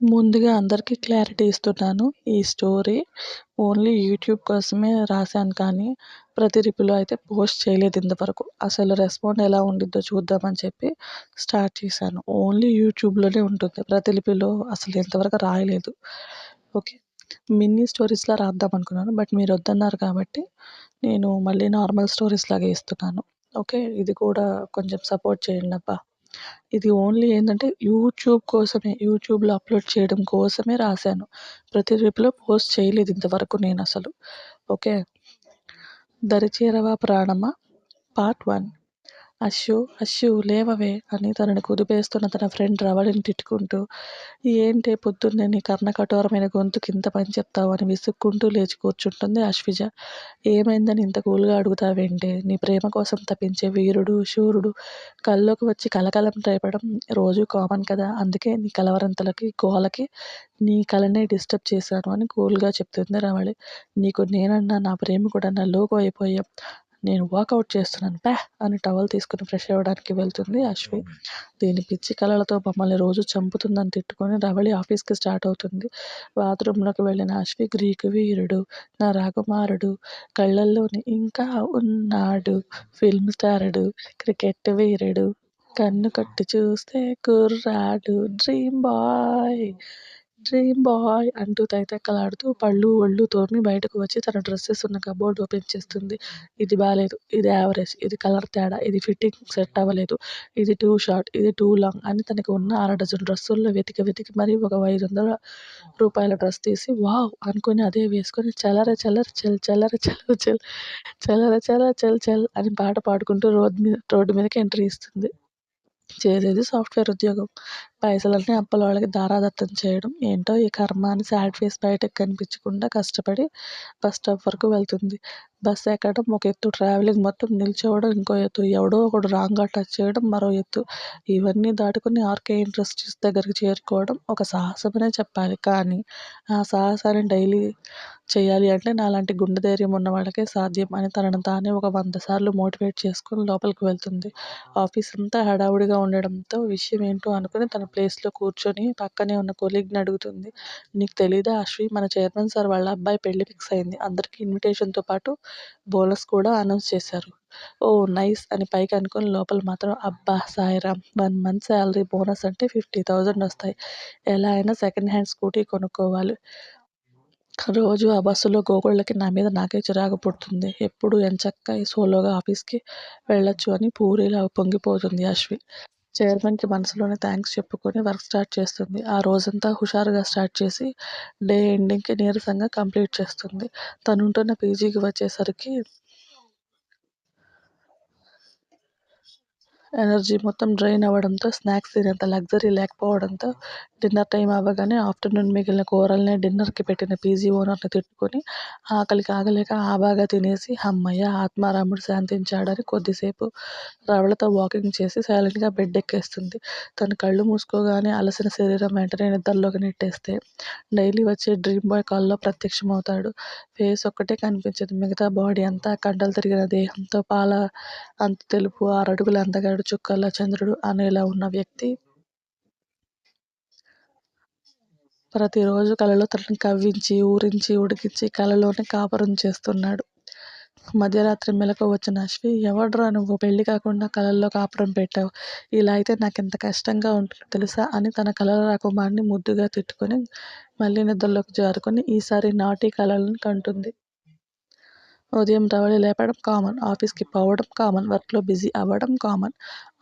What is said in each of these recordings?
ముందుగా అందరికీ క్లారిటీ ఇస్తున్నాను. ఈ స్టోరీ ఓన్లీ యూట్యూబ్ కోసమే రాశాను కానీ ప్రతి రిప్లో అయితే పోస్ట్ చేయలేదు ఇంతవరకు. అసలు రెస్పాండ్ ఎలా ఉండిద్దో చూద్దామని చెప్పి స్టార్ట్ చేశాను. ఓన్లీ యూట్యూబ్లోనే ఉంటుంది. ప్రతిలిపిలో అసలు ఇంతవరకు రాయలేదు. ఓకే. మినీ స్టోరీస్లా రాద్దాం అనుకున్నాను. బట్ మీరు వద్దన్నారు కాబట్టి నేను మళ్ళీ నార్మల్ స్టోరీస్ లాగే ఇస్తున్నాను. ఓకే. ఇది కూడా కొంచెం సపోర్ట్ చేయండి అబ్బా. ఇది ఓన్లీ ఏంటంటే యూట్యూబ్ కోసమే యూట్యూబ్లో అప్లోడ్ చేయడం కోసమే రాశాను. ప్రతి ట్రిప్లో పోస్ట్ చేయలేదు ఇంతవరకు నేను అసలు. ఓకే? దరిచేరవా ప్రాణమా? Part one. అశ్షు అశ్యు లేవవే అని తనని కుదిపేస్తున్న తన ఫ్రెండ్ రవళిని తిట్టుకుంటూ ఏంటే పొద్దున్నే నీ కర్ణకఠోరమైన గొంతుకి ఇంత పని చెప్తావు? అని విసుక్కుంటూ లేచి కూర్చుంటుంది అశ్విజ. ఏమైందని ఇంత కూల్గా అడుగుతావేంటే? నీ ప్రేమ కోసం తప్పించే వీరుడు శూరుడు కల్లోకి వచ్చి కలకలం రేపడం రోజు కామన్ కదా. అందుకే నీ కలవరంతలకి గోలకి నీ కలనే డిస్టర్బ్ చేశాను అని కూల్గా చెప్తుంది రవళి. నీకు నేనన్నా నా ప్రేమ కూడా నా లోకు అయిపోయాం. నేను వాకౌట్ చేస్తున్నాను. ప్యా అని టవల్ తీసుకుని ఫ్రెష్ అవ్వడానికి వెళ్తుంది అశ్వి. దీని పిచ్చి కలలతో మమ్మల్ని రోజు చంపుతుందని తిట్టుకొని రవళి ఆఫీస్కి స్టార్ట్ అవుతుంది. బాత్రూంలోకి వెళ్ళిన అశ్వి గ్రీకు వీరుడు నా రాకుమారుడు కళ్ళల్లోని ఇంకా ఉన్నాడు ఫిల్మ్ స్టారుడు క్రికెట్ వీరుడు కన్ను కట్టి చూస్తే కుర్రాడు డ్రీమ్ బాయ్ డ్రీమ్ బాయ్ అంటూ తైతక్కలాడుతూ పళ్ళు ఒళ్ళు తోమి బయటకు వచ్చి తన డ్రెస్సెస్ ఉన్న కబోర్డ్ ఓపెన్ చేస్తుంది. ఇది బాగాలేదు ఇది యావరేజ్. ఇది కలర్ తేడా. ఇది ఫిట్టింగ్ సెట్ అవ్వలేదు. ఇది టూ షార్ట్. ఇది టూ లాంగ్ అని తనకు ఉన్న అర డజన్ డ్రెస్సుల్లో వెతికి వెతికి మరీ ఒక ఐదు వందల రూపాయల డ్రెస్ తీసి వావ్ అనుకుని అదే వేసుకొని చల్లర చల్లర చల్ చల్లర చల్ల చల్ చల్లర చల్ల చల్ చల్ అని పాట పాడుకుంటూ రోడ్ మీద రోడ్డు మీదకి ఎంట్రీ ఇస్తుంది. చేసేది సాఫ్ట్వేర్ ఉద్యోగం. పైసలన్నీ వాళ్ళకి దారాదత్తం చేయడం ఏంటో ఈ కర్మ అని సాడ్ ఫేస్ బయటకు కనిపించకుండా కష్టపడి బస్ స్టాప్ వరకు వెళ్తుంది. బస్ ఎక్కడం ఒక ఎత్తు ట్రావెలింగ్ మొత్తం నిల్చోవడం ఇంకో ఎత్తు ఎవడో ఒకడు రాంగ్గా టచ్ చేయడం మరో ఎత్తు ఇవన్నీ దాటుకుని ఆర్కే ఇండస్ట్రీస్ దగ్గరికి చేరుకోవడం ఒక సాహసమనే చెప్పాలి. కానీ ఆ సాహసాన్ని డైలీ చేయాలి అంటే నాలాంటి గుండె ధైర్యం ఉన్న వాళ్ళకే సాధ్యం అని తనను తానే ఒక వంద సార్లు మోటివేట్ చేసుకొని లోపలికి వెళ్తుంది. ఆఫీస్ అంతా హడావుడిగా ఉండడంతో విషయం ఏంటో అనుకుని తన ప్లేస్లో కూర్చొని పక్కనే ఉన్న కొలీగ్ని అడుగుతుంది. నీకు తెలీదా అశ్వి? మన చైర్మన్ సార్ వాళ్ళ అబ్బాయి పెళ్ళి ఫిక్స్ అయింది. అందరికీ ఇన్విటేషన్తో పాటు బోనస్ కూడా అనౌన్స్ చేశారు. ఓ నైస్ అని పైకి అనుకుని లోపల మాత్రం అబ్బా Sairam one month salary bonus అంటే ఫిఫ్టీ థౌజండ్ వస్తాయి. ఎలా అయినా సెకండ్ హ్యాండ్ స్కూటీ కొనుక్కోవాలి. రోజు ఆ బస్సులో గోగుళ్ళకి నా మీద నాకే చిరాకు పుడుతుంది. ఎప్పుడు ఎంచక్కా సోలోగా ఆఫీస్కి వెళ్ళొచ్చు అని పూరిలా పొంగిపోతుంది అశ్వి. చైర్మన్కి మనసులోనే థ్యాంక్స్ చెప్పుకొని వర్క్ స్టార్ట్ చేస్తుంది. ఆ రోజంతా హుషారుగా స్టార్ట్ చేసి డే ఎండింగ్కి నీరసంగా కంప్లీట్ చేస్తుంది. తనుంటున్న పీజీకి వచ్చేసరికి ఎనర్జీ మొత్తం డ్రైన్ అవ్వడంతో స్నాక్స్ తినేంత లగ్జరీ లేకపోవడంతో డిన్నర్ టైం అవ్వగానే ఆఫ్టర్నూన్ మిగిలిన కూరల్నే డిన్నర్కి పెట్టిన పీజీ ఓనర్ని తిట్టుకొని ఆకలికి ఆగలేక ఆ బాగా తినేసి హమ్మయ్య ఆత్మారాముడు శాంతించాడని కొద్దిసేపు రవళతో వాకింగ్ చేసి సైలెంట్గా బెడ్ ఎక్కేస్తుంది తను కళ్ళు మూసుకోగానే అలసిన శరీరం వెంటనే నిద్రలోకి నెట్టేస్తే డైలీ వచ్చే డ్రీమ్ బాయ్ కాల్లో ప్రత్యక్షమవుతాడు. ఫేస్ ఒక్కటే కనిపించదు. మిగతా బాడీ అంతా కండలు తిరిగిన దేహంతో పాల అంత తెలుపు ఆరడుగుల అందగాడు చుక్కల చంద్రుడు అనేలా ఉన్న వ్యక్తి. ప్రతిరోజు కలలో తనని కవ్వించి ఊరించి ఉడికించి కలలోనే కాపురం చేస్తున్నాడు. మధ్యరాత్రి మెలకు వచ్చిన అశ్వి ఎవడ్రా నువ్వు? పెళ్ళి కాకుండా కలల్లో కాపురం పెట్టావు. ఇలా అయితే నాకు ఎంత కష్టంగా ఉంటుందో తెలుసా? అని తన కలల రాకుమారిని ముద్దుగా తిట్టుకొని మళ్ళీ నిద్రలోకి జారుకొని ఈసారి నాటి కలలను కంటుంది. ఉదయం రవళి లేపడం కామన్ ఆఫీస్కి పోవడం కామన్ వర్క్లో బిజీ అవ్వడం కామన్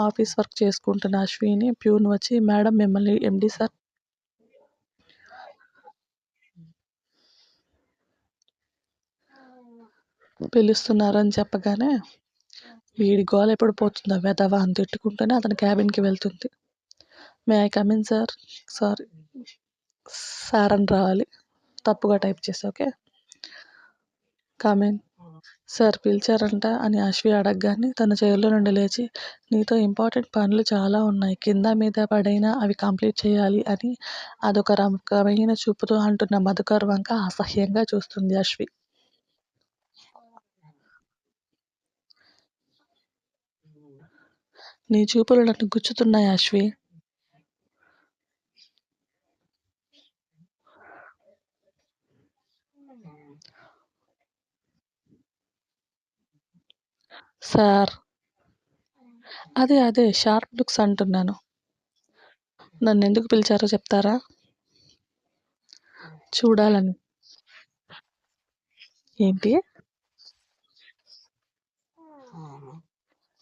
ఆఫీస్ వర్క్ చేసుకుంటున్న అశ్విని ప్యూన్ వచ్చి మేడం మిమ్మల్ని ఎండి సార్ పిలుస్తున్నారని చెప్పగానే వీడి గోల ఎప్పుడు పోతుందో వెదవా అని తిట్టుకుంటూనే అతని క్యాబిన్కి వెళ్తుంది. May I come in sir sorry sir అని రావాలి. తప్పుగా టైప్ చేసి ఓకే కమిన్ సార్ పిలిచారంట అని అశ్వి అడగగానే తన చైర్లో నుండి లేచి నీతో ఇంపార్టెంట్ పనులు చాలా ఉన్నాయి. కింద మీద పడైనా అవి కంప్లీట్ చేయాలి అని అదొక రకమైన చూపుతో అంటున్న మధుకర్ వంక అసహ్యంగా చూస్తుంది అశ్వి. నీ చూపులు నన్ను గుచ్చుతున్నాయి అశ్వి. సార్. అదే అదే షార్ప్ లుక్స్ అంటున్నాను. నన్ను ఎందుకు పిలిచారో చెప్తారా? చూడాలని. ఏంటి?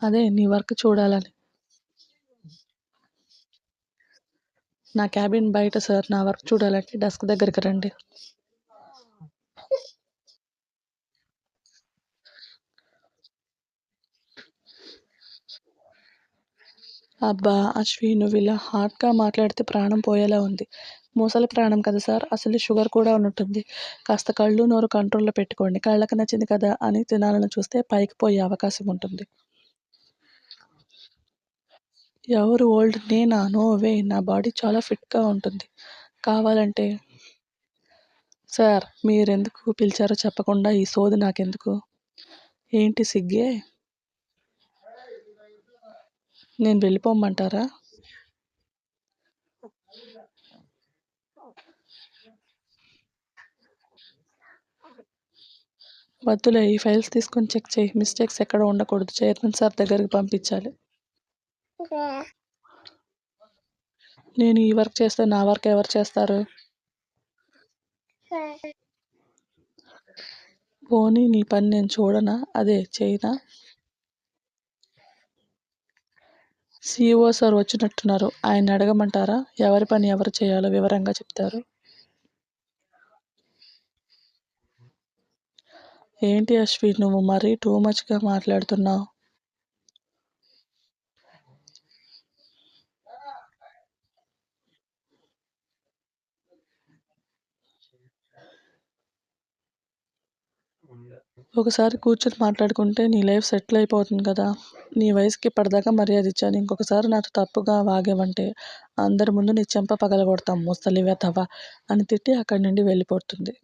అదే నీ వర్క్ చూడాలని. నా క్యాబిన్ బయట సార్. నా వర్క్ చూడాలంటే డెస్క్ దగ్గరికి రండి. అబ్బా! అశ్వి నువ్వు ఇలా హాట్గా మాట్లాడితే ప్రాణం పోయేలా ఉంది. మూసల ప్రాణం కదా సార్? అసలు షుగర్ కూడా ఉన్నట్టుంది. కాస్త కళ్ళు నోరు కంట్రోల్లో పెట్టుకోండి. కళ్ళకి నచ్చింది కదా అని తినాలని చూస్తే పైకి పోయే అవకాశం ఉంటుంది. ఎవరు ఓల్డ్ నేనా? నోవే నా బాడీ చాలా ఫిట్గా ఉంటుంది. కావాలంటే సార్ మీరెందుకు పిలిచారో చెప్పకుండా ఈ సోది నాకెందుకు? ఏంటి సిగ్గే? నేను వెళ్ళిపోమంటారా? వద్దులే ఈ ఫైల్స్ తీసుకొని చెక్ చేయి. మిస్టేక్స్ ఎక్కడ ఉండకూడదు. చైర్మన్ సార్ దగ్గరికి పంపించాలి. నేను ఈ వర్క్ చేస్తే నా వర్క్ ఎవరు చేస్తారు? పోనీ నీ పని నేను చూడనా? అదే చేయనా? సీఈఓ సార్ వచ్చినట్టున్నారు. ఆయన అడగమంటారా? ఎవరి పని ఎవరు చేయాలో వివరంగా చెప్తారు. ఏంటి అశ్విన్ నువ్వు మరీ టూ మచ్గా మాట్లాడుతున్నావు. ఒకసారి కూర్చొని మాట్లాడుకుంటే నీ లైఫ్ సెటిల్ అయిపోతుంది కదా. నీ వయసుకి ఇప్పటిదాకా మర్యాద ఇచ్చాను. ఇంకొకసారి నాతో తప్పుగా వాగేవంటే అందరి ముందు నీ చెంప పగలగొడతాం. ముసలి వెధవ అని తిట్టి అక్కడి నుండి వెళ్ళిపోతుంది.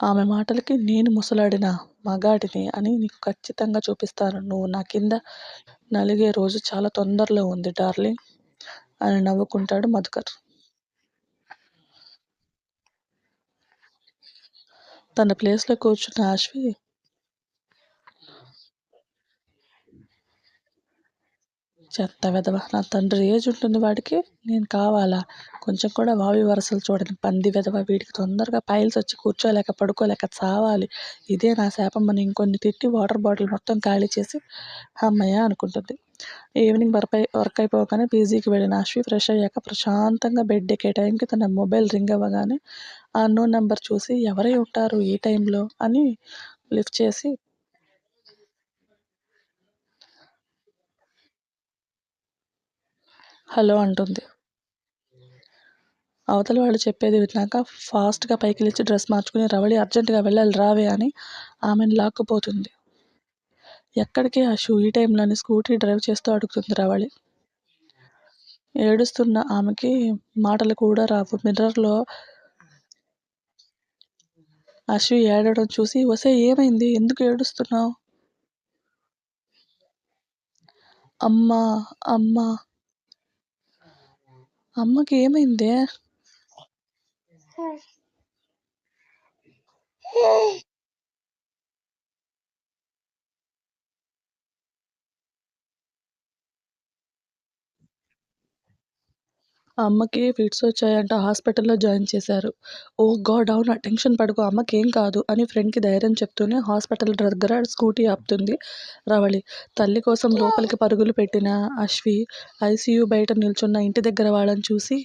ఆమె మాటలకి నేను ముసలాడిన మగాడిని అని నీకు ఖచ్చితంగా చూపిస్తాను. నువ్వు నా కింద నలిగే రోజు చాలా తొందరలో ఉంది డార్లింగ్ అని నవ్వుకుంటాడు మధుకర్. తన ప్లేస్లో కూర్చున్న అశ్వి చెత్త వెదవ నా తండ్రి ఏజ్ ఉంటుంది వాడికి నేను కావాలా? కొంచెం కూడా వావి వరసలు చూడని పంది వెధవ వీడికి తొందరగా పైల్స్ వచ్చి కూర్చోలేక పడుకోలేక చావాలి. ఇదే నా శాపమని ఇంకొన్ని తిట్టి వాటర్ బాటిల్ మొత్తం ఖాళీ చేసి అమ్మయ్య అనుకుంటుంది. ఈవినింగ్ వర్క్ అయి వర్క్ అయిపోగానే పీజీకి వెళ్ళిన అశ్వి ఫ్రెష్ అయ్యాక ప్రశాంతంగా బెడ్ ఎక్కే టైంకి తన మొబైల్ రింగ్ అవ్వగానే ఆ నో నెంబర్ చూసి ఎవరై ఉంటారు ఈ టైంలో అని లిఫ్ట్ చేసి హలో అంటుంది. అవతల వాళ్ళు చెప్పేది విన్నాక ఫాస్ట్గా పైకి లేచి డ్రెస్ మార్చుకుని రవళి అర్జెంటుగా వెళ్ళాలి రావే అని ఆమెను లాక్కుపోతుంది. ఎక్కడికి? ఆ షూ ఈ టైంలోని స్కూటీ డ్రైవ్ చేస్తూ అడుగుతుంది రావాలి ఏడుస్తున్న ఆమెకి మాటలు కూడా రావు. మిర్రర్లో అశ్వి ఏడడం చూసి వసే ఏమైంది? ఎందుకు ఏడుస్తున్నావు? అమ్మా అమ్మా అమ్మకి ఏమైందే? అమ్మకి ఫిట్స్ వచ్చాయంట హాస్పిటల్లో జాయిన్ చేశారు. ఓ గాడ్ అవును? టెన్షన్ పడుకో అమ్మకి ఏం కాదు అని ఫ్రెండ్కి ధైర్యం చెప్తూనే హాస్పిటల్ దగ్గర స్కూటీ ఆపుతుంది రవళి. తల్లి కోసం లోపలికి పరుగులు పెట్టిన అశ్వి ఐసీయూ బయట నిల్చున్న ఇంటి దగ్గర వాళ్ళని చూసి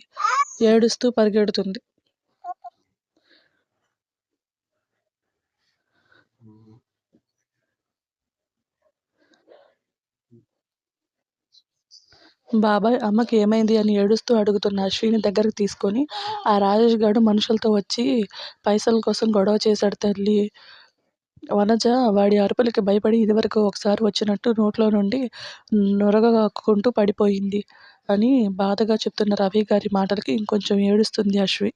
ఏడుస్తూ పరిగెడుతుంది. బాబాయ్ అమ్మకి ఏమైంది అని ఏడుస్తూ అడుగుతున్న అశ్విని దగ్గరకు తీసుకొని ఆ రాజేష్ గాడు మనుషులతో వచ్చి పైసల కోసం గొడవ చేశాడు తల్లి. వనజ వాడి అరుపులకి భయపడి ఇదివరకు ఒకసారి వచ్చినట్టు నోట్లో నుండి నొరగకుంటూ పడిపోయింది అని బాధగా చెప్తున్న రవి గారి మాటలకి ఇంకొంచెం ఏడుస్తుంది అశ్వి.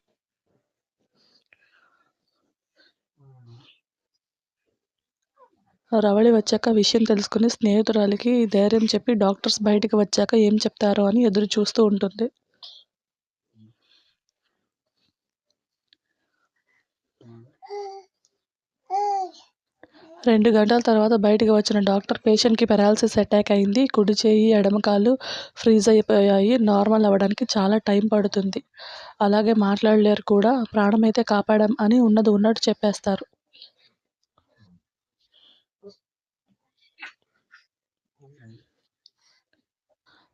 రవళి వచ్చాక విషయం తెలుసుకుని స్నేహితురాలికి ధైర్యం చెప్పి డాక్టర్స్ బయటికి వచ్చాక ఏం చెప్తారో అని ఎదురు చూస్తూ ఉంటుంది. రెండు గంటల తర్వాత బయటికి వచ్చిన డాక్టర్ పేషెంట్కి పెరాలసిస్ అటాక్ అయింది. కుడి చేయి ఎడమకాలు ఫ్రీజ్ అయిపోయాయి. నార్మల్ అవ్వడానికి చాలా టైం పడుతుంది. అలాగే మాట్లాడలేరు కూడా. ప్రాణమైతే కాపాడాం అని ఉన్నది ఉన్నట్టు చెప్పేస్తారు.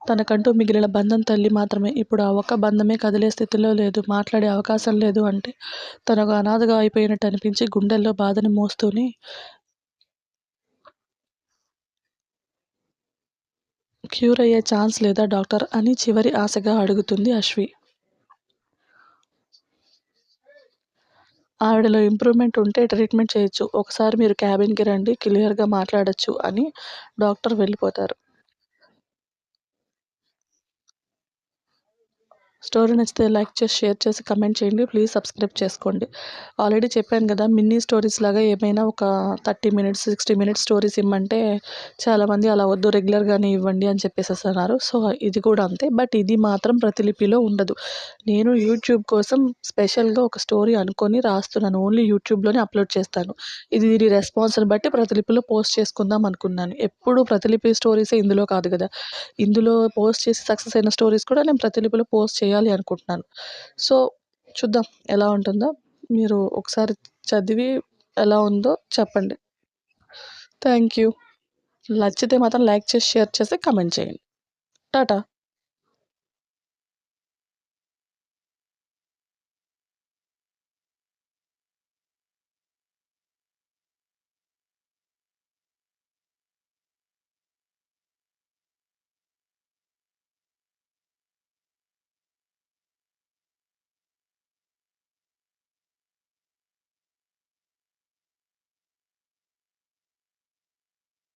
తనకంటూ మిగిలిన బంధం తల్లి మాత్రమే. ఇప్పుడు ఆ ఒక్క బంధమే కదిలే స్థితిలో లేదు. మాట్లాడే అవకాశం లేదు అంటే తనకు అనాథగా అయిపోయినట్టు అనిపించి గుండెల్లో బాధని మోస్తూనే క్యూర్ అయ్యే ఛాన్స్ లేదా డాక్టర్ అని చివరి ఆశగా అడుగుతుంది అశ్వి. ఆవిడలో ఇంప్రూవ్మెంట్ ఉంటే ట్రీట్మెంట్ చేయొచ్చు. ఒకసారి మీరు క్యాబిన్కి రండి క్లియర్గా మాట్లాడొచ్చు అని డాక్టర్ వెళ్ళిపోతారు. స్టోరీ నచ్చితే లైక్ చేసి షేర్ చేసి కమెంట్ చేయండి. ప్లీజ్ సబ్స్క్రైబ్ చేసుకోండి. ఆల్రెడీ చెప్పాను కదా మినీ స్టోరీస్ లాగా ఏమైనా ఒక thirty minutes sixty minutes stories ఇమ్మంటే చాలామంది అలా వద్దు రెగ్యులర్గానే ఇవ్వండి అని చెప్పేసి అన్నారు సో ఇది కూడా అంతే. బట్ ఇది మాత్రం ప్రతిలిపిలో ఉండదు. నేను యూట్యూబ్ కోసం స్పెషల్గా ఒక స్టోరీ అనుకొని రాస్తున్నాను. ఓన్లీ యూట్యూబ్లోనే అప్లోడ్ చేస్తాను. ఇది దీని రెస్పాన్స్ని బట్టి ప్రతిలిపిలో పోస్ట్ చేసుకుందాం అనుకున్నాను. ఎప్పుడు ప్రతిలిపి స్టోరీసే ఇందులో కాదు కదా. ఇందులో పోస్ట్ చేసి సక్సెస్ అయిన స్టోరీస్ కూడా నేను ప్రతిలిపిలో పోస్ట్ చేయాలి చేయాలి అనుకుంటున్నాను. సో చూద్దాం ఎలా ఉంటుందో. మీరు ఒకసారి చదివి ఎలా ఉందో చెప్పండి. థ్యాంక్ యూ నచ్చితే మాత్రం లైక్ చేసి షేర్ చేసి కమెంట్ చేయండి. టాటా.